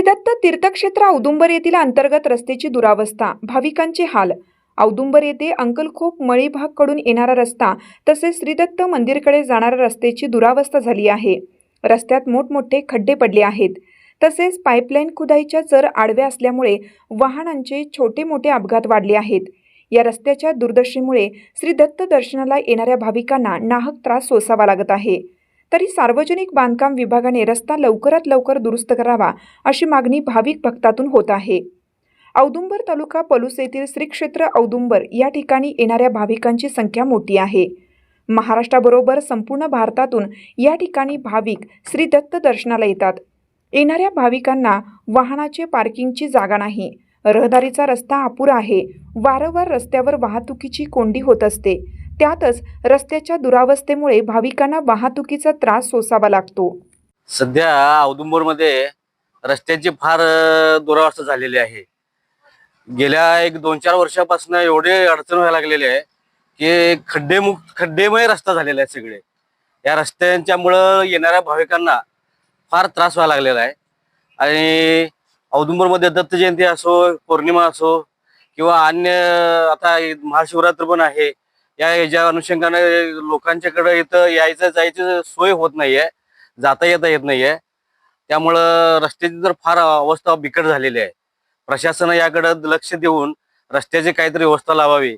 श्रीदत्त तीर्थक्षेत्र औदुंबर येथील अंतर्गत रस्त्याची दुरावस्था भाविकांचे हाल. औदुंबर येथे अंकलखोप मळी भागकडून येणारा रस्ता तसेच श्रीदत्त मंदिरकडे जाणाऱ्या रस्त्याची दुरावस्था झाली आहे. रस्त्यात मोठमोठे खड्डे पडले आहेत. तसेच पाईपलाईन खुदाईच्या चर आडव्या असल्यामुळे वाहनांचे छोटे मोठे अपघात वाढले आहेत. या रस्त्याच्या दुर्दशेमुळे श्रीदत्त दर्शनाला येणाऱ्या भाविकांना नाहक त्रास सोसावा लागत आहे. तरी सार्वजनिक बांधकाम विभागाने रस्ता लवकरात लवकर दुरुस्त करावा अशी मागणी भाविक भक्तातून होत आहे. औदुंबर तालुका पलूस येथील श्री क्षेत्र औदुंबर या ठिकाणी येणाऱ्या भाविकांची संख्या मोठी आहे. महाराष्ट्राबरोबर संपूर्ण भारतातून या ठिकाणी भाविक श्री दत्त दर्शनाला येतात. येणाऱ्या भाविकांना वाहनाचे पार्किंगची जागा नाही. रहदारीचा रस्ता अपुरा आहे. वारंवार रस्त्यावर वाहतुकीची कोंडी होत असते. त्यातच रस्त्याच्या दुरावस्थेमुळे भाविकांना वाहतुकीचा त्रास सोसावा लागतो. सध्या औदुंबरमध्ये रस्त्याची फार दुरावस्था झालेली आहे. गेल्या एक दोन चार वर्षापासून एवढे अडचण व्हायला लागलेली आहे की खड्डेमुक्त खड्डेमय रस्ता झालेला आहे सगळे. या रस्त्यांच्यामुळं येणाऱ्या भाविकांना फार त्रास व्हायला लागलेला आहे. आणि औदुंबरमध्ये दत्त जयंती असो पौर्णिमा असो किंवा अन्य आता महाशिवरात्र पण आहे. या याच्या अनुषंगाने लोकांच्याकडे इथं यायचं जायची सोय होत नाहीये. जाता येता येत नाहीये. त्यामुळं रस्त्याची तर फार अवस्था बिकट झालेली आहे. प्रशासन याकडे लक्ष देऊन रस्त्याची काहीतरी व्यवस्था लावावी.